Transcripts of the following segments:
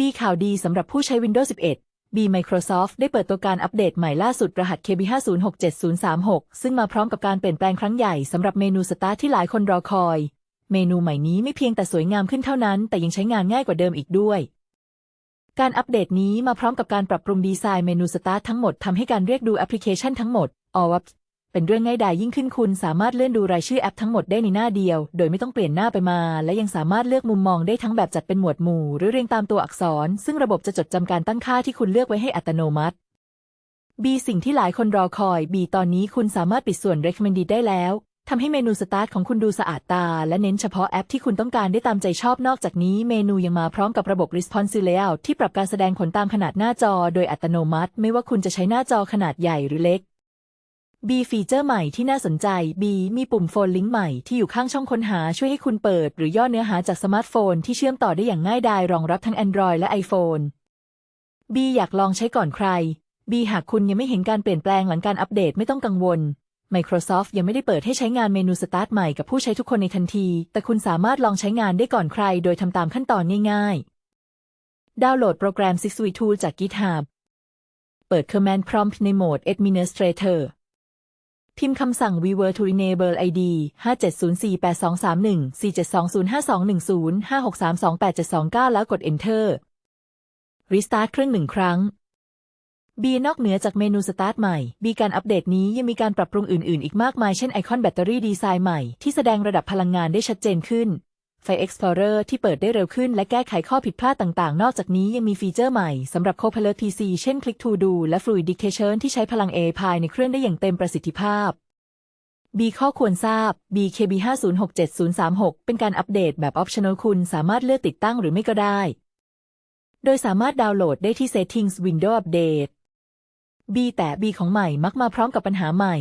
B ข่าวดีสำหรับผู้ใช้ Windows 11 B Microsoft ได้เปิดตัวการอัปเดตใหม่ล่าสุดรหัส KB5067036 ซึ่งมาพร้อมกับการเปลี่ยนแปลงครั้งใหญ่สำหรับเมนูสตาร์ทที่หลายคนรอคอย เมนูใหม่นี้ไม่เพียงแต่สวยงามขึ้นเท่านั้น แต่ยังใช้งานง่ายกว่าเดิมอีกด้วย การอัปเดตนี้มาพร้อมกับการปรับปรุงดีไซน์เมนูสตาร์ททั้งหมดทำให้การเรียกดูแอปพลิเคชันทั้งหมด all apps เป็นเรื่องง่ายดายยิ่งขึ้นคุณสามารถเลื่อนดูรายชื่อแอปทั้งหมดได้ในหน้าเดียว โดยไม่ต้องเปลี่ยนหน้าไปมา และยังสามารถเลือกมุมมองได้ทั้งแบบจัดเป็นหมวดหมู่ หรือเรียงตามตัวอักษร ซึ่งระบบจะจดจำการตั้งค่าที่คุณเลือกไว้ให้อัตโนมัติ B สิ่งที่หลายคนรอคอย B ตอนนี้คุณสามารถปิดส่วน recommended ได้แล้วทำให้เมนูสตาร์ทของคุณดูสะอาดตา และเน้นเฉพาะแอปที่คุณต้องการได้ตามใจชอบนอกจากนี้ เมนูยังมาพร้อมกับระบบ responsive layout ที่ปรับการแสดงผลตามขนาดหน้าจอ โดยอัตโนมัติ ไม่ว่าคุณจะใช้หน้าจอขนาดใหญ่หรือเล็ก B ฟีเจอร์ใหม่ที่น่าสนใจ B มีปุ่มโฟนลิงก์ใหม่ที่อยู่ข้างช่องค้นหาช่วยให้คุณเปิด หรือย่อเนื้อหาจากสมาร์ทโฟนที่เชื่อมต่อได้อย่างง่ายดายรองรับทั้ง Android และ iPhone B อยากลองใช้ก่อนใคร B หากคุณยังไม่เห็นการเปลี่ยนแปลงหลังการอัปเดตไม่ต้องกังวล Microsoft ยังไม่ได้เปิดให้ใช้งานเมนูสตาร์ทใหม่กับผู้ใช้ทุกคนในทันที แต่คุณสามารถลองใช้งานได้ก่อนใคร โดยทำตามขั้นตอนง่าย ๆ ดาวน์โหลดโปรแกรม Six w e Tool จาก GitHub เปิด Command Prompt ในโหมด Administrator พิมพ์คำสั่ง vword to enable id 57048231 47205210 56328729แล้วกด enter restart เครื่องหนึ่งครั้ง B นอกเหนือจากเมนูสตาร์ทใหม่ B การอัปเดตนี้ยังมีการปรับปรุงอื่น ๆ อีกมากมาย เช่นไอคอนแบตเตอรี่ดีไซน์ใหม่ที่แสดงระดับพลังงานได้ชัดเจนขึ้น ไฟ Explorer ที่เปิดได้เร็วขึ้นและแก้ไขข้อผิดพลาดต่างๆ นอกจากนี้ยังมีฟีเจอร์ใหม่สำหรับ Copilot PC เช่น Click to Do และ Fluid Dictation ที่ใช้พลัง AI ภายในเครื่องได้อย่างเต็มประสิทธิภาพ B ข้อควรทราบ BKB 506736 เป็นการอัปเดตแบบ Optional คุณสามารถเลือกติดตั้งหรือไม่ก็ได้ โดยสามารถดาวน์โหลดได้ที่ Settings Window Update B แต่ B ของใหม่มักมาพร้อมกับปัญหาใหม่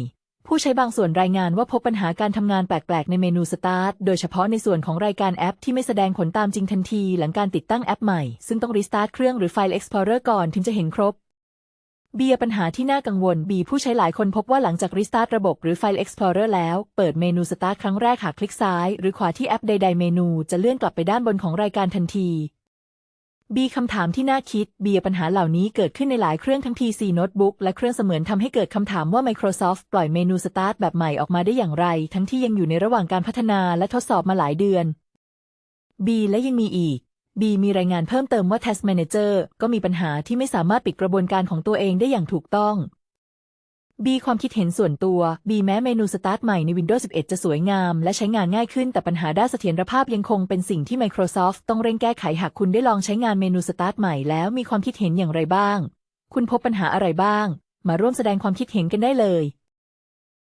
ผู้ใช้บางส่วนรายงานว่าพบปัญหาการทำงานแปลกๆ ในเมนูสตาร์ท โดยเฉพาะในส่วนของรายการแอปที่ไม่แสดงผลตามจริงทันทีหลังการติดตั้งแอปใหม่ ซึ่งต้องรีสตาร์ทเครื่องหรือไฟล์ Explorer ก่อนถึงจะเห็นครบ B ปัญหาที่น่ากังวล B ผู้ใช้หลายคนพบว่าหลังจากรีสตาร์ทระบบหรือไฟล์ Explorer แล้ว เปิดเมนูสตาร์ทครั้งแรกหากคลิกซ้าย หรือขวาที่แอปใด ๆ เมนูจะเลื่อนกลับไปด้านบนของรายการทันที B คำถามที่น่าคิด B ปัญหาเหล่านี้เกิดขึ้นในหลายเครื่องทั้ง PC โน้ตบุ๊กและเครื่องเสมือนทำให้เกิดคำถามว่า Microsoft ปล่อยเมนูสตาร์ทแบบใหม่ออกมาได้อย่างไร ทั้งที่ยังอยู่ในระหว่างการพัฒนาและทดสอบมาหลายเดือน B และยังมีอีก B มีรายงานเพิ่มเติมว่า Task Manager ก็มีปัญหาที่ไม่สามารถปิดกระบวนการของตัวเองได้อย่างถูกต้อง B ความคิดเห็นส่วนตัว B แม้เมนูสตาร์ทใหม่ใน Windows 11 จะสวยงาม และใช้งานง่ายขึ้น แต่ปัญหาด้านเสถียรภาพยังคงเป็นสิ่งที่ Microsoft ต้องเร่งแก้ไขหากคุณได้ลองใช้งานเมนูสตาร์ทใหม่แล้วมีความคิดเห็นอย่างไรบ้าง คุณพบปัญหาอะไรบ้าง มาร่วมแสดงความคิดเห็นกันได้เลย